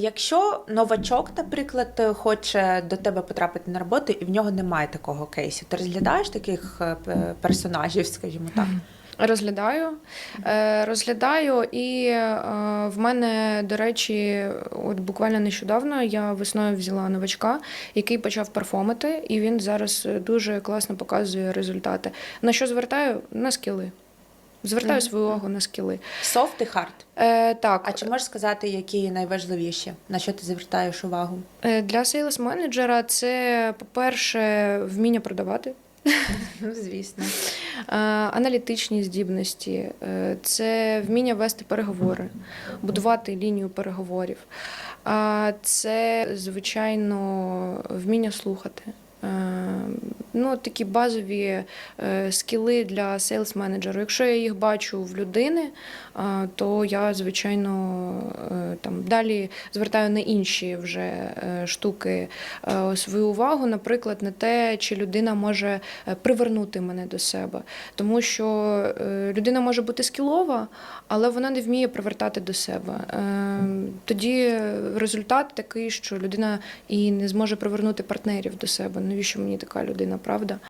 Якщо новачок, наприклад, хоче до тебе потрапити на роботу і в нього немає такого кейсу, ти розглядаєш таких е, персонажів, скажімо так? Розглядаю, Е, розглядаю, і е, в мене, до речі, от буквально нещодавно я весною взяла новачка, який почав перформити, і він зараз дуже класно показує результати. На що звертаю? На скіли. Звертаю свою увагу на скіли. Софт і хард. Е, так, А чи можеш сказати, які найважливіші? На що ти звертаєш увагу? Е, Для сейлс менеджера це, по-перше, вміння продавати, Ну, звісно. е, аналітичні здібності, е, це вміння вести переговори, будувати лінію переговорів. Це, звичайно, вміння слухати. Ну, такі базові е, скіли для сейлс менеджера. Якщо я їх бачу в людини, то я, звичайно, е, там далі звертаю на інші вже е, штуки свою увагу, наприклад, на те, чи людина може привернути мене до себе. Тому що людина може бути скілова, але вона не вміє привертати до себе. Тоді результат такий, що людина і не зможе привернути партнерів до себе. Навіщо мені така людина, правда?